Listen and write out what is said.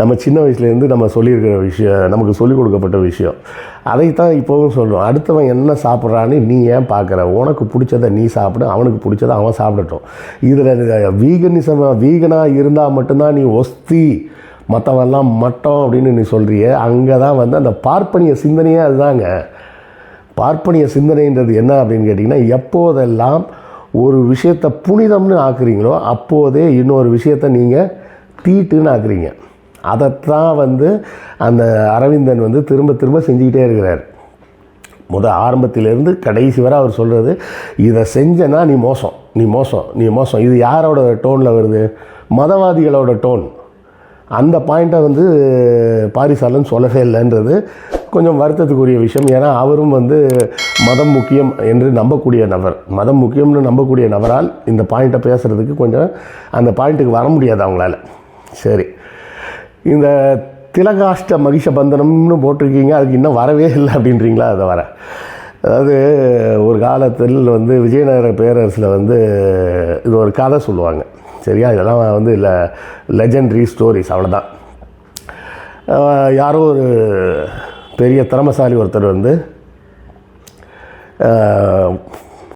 நம்ம சின்ன வயசுலேருந்து நம்ம சொல்லியிருக்கிற விஷயம் நமக்கு சொல்லிக் கொடுக்கப்பட்ட விஷயம். அதைத்தான் இப்போவும் சொல்கிறோம் அடுத்தவன் என்ன சாப்பிட்றான்னு நீ ஏன் பார்க்குற? உனக்கு பிடிச்சதை நீ சாப்பிடு அவனுக்கு பிடிச்சதை அவன் சாப்பிடட்டும். இதில் வீகனிசம் வீகனாக இருந்தால் மட்டும்தான் நீ ஒஸ்தி. மற்றவெல்லாம் மட்டம் அப்படின்னு நீ சொல்கிறிய அங்கே தான் வந்து அந்த பார்ப்பனிய சிந்தனையே அதுதாங்க. பார்ப்பனிய சிந்தனைன்றது என்ன அப்படின்னு கேட்டிங்கன்னா எப்போதெல்லாம் ஒரு விஷயத்தை புனிதம்னு ஆக்குறீங்களோ அப்போதே இன்னொரு விஷயத்தை நீங்கள் தீட்டுன்னு ஆக்குறீங்க. அதைத்தான் வந்து அந்த அரவிந்தன் வந்து திரும்ப திரும்ப செஞ்சுக்கிட்டே இருக்கிறார். முத ஆரம்பத்திலேருந்து கடைசி வரை அவர் சொல்கிறது இதை செஞ்சனா நீ மோசம் நீ மோசம் நீ மோசம். இது யாரோட டோனில் வருது? மதவாதிகளோட டோன். அந்த பாயிண்ட்டை வந்து பாரிசாலன் சொல்லவே இல்லைன்றது கொஞ்சம் வருத்தத்துக்குரிய விஷயம். ஏன்னா அவரும் வந்து மதம் முக்கியம் என்று நம்பக்கூடிய நபர். மதம் முக்கியம்னு நம்பக்கூடிய நபரால் இந்த பாயிண்ட்டை பேசுகிறதுக்கு கொஞ்சம் அந்த பாயிண்ட்டுக்கு வர முடியாது அவங்களால. சரி. இந்த திலகாஷ்ட மகிஷ பந்தனம்னு போட்டிருக்கீங்க அதுக்கு இன்னும் வரவே இல்லை அப்படின்றீங்களா? அதை வர. அதாவது ஒரு காலத்தில் வந்து விஜயநகர பேரரசில் வந்து இது ஒரு கதை சொல்லுவாங்க. சரியா? இதெல்லாம் வந்து இல்லை லெஜெண்டரி ஸ்டோரிஸ் அவ்வளோதான் யாரோ ஒரு பெரிய திறமசாலி ஒருத்தர் வந்து